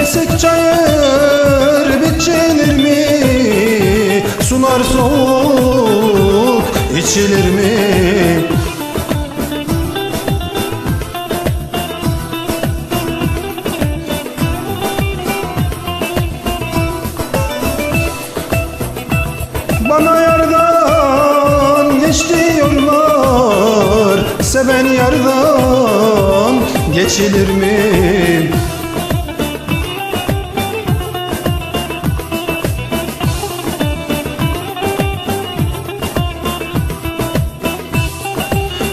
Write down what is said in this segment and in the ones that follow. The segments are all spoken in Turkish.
Kesik çayır biçilir mi? Sunar soğuk içilir mi? Bana yardan geç diyorlar Seven yardan geçilir mi?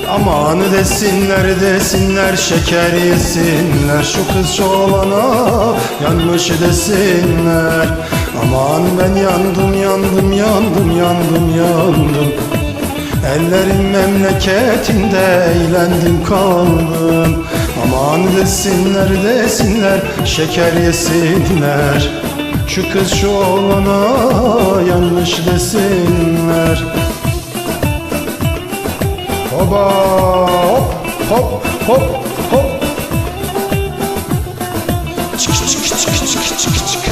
Aman desinler desinler şeker yesinler. Şu kız şu olana yanlış desinler. Aman ben yandım yandım yandım yandım yandım. Ellerin memleketinde eğlendim kaldım. Aman desinler desinler şeker yesinler. Şu kız şu olana yanlış desinler Hoba hop hop hop hop. Çık çık çık çık çık çık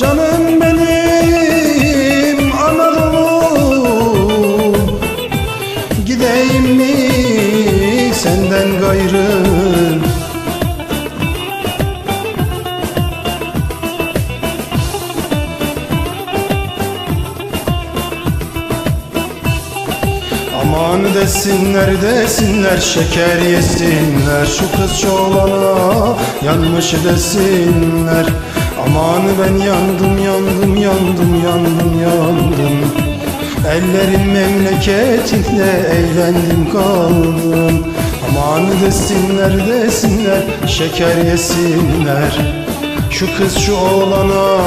Canım benim Anadolu. Gideyim mi senden gayrı? Aman desinler desinler şeker yesinler. Şu kız çoğlana yanmış desinler Aman ben yandım yandım yandım yandım yandım. Ellerin memleketinde eğlendim kaldım. Aman desinler desinler şeker yesinler. Şu kız şu oğlana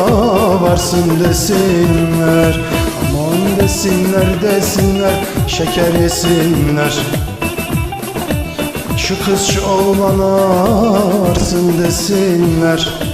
varsın desinler. Aman desinler desinler şeker yesinler. Şu kız şu oğlana varsın desinler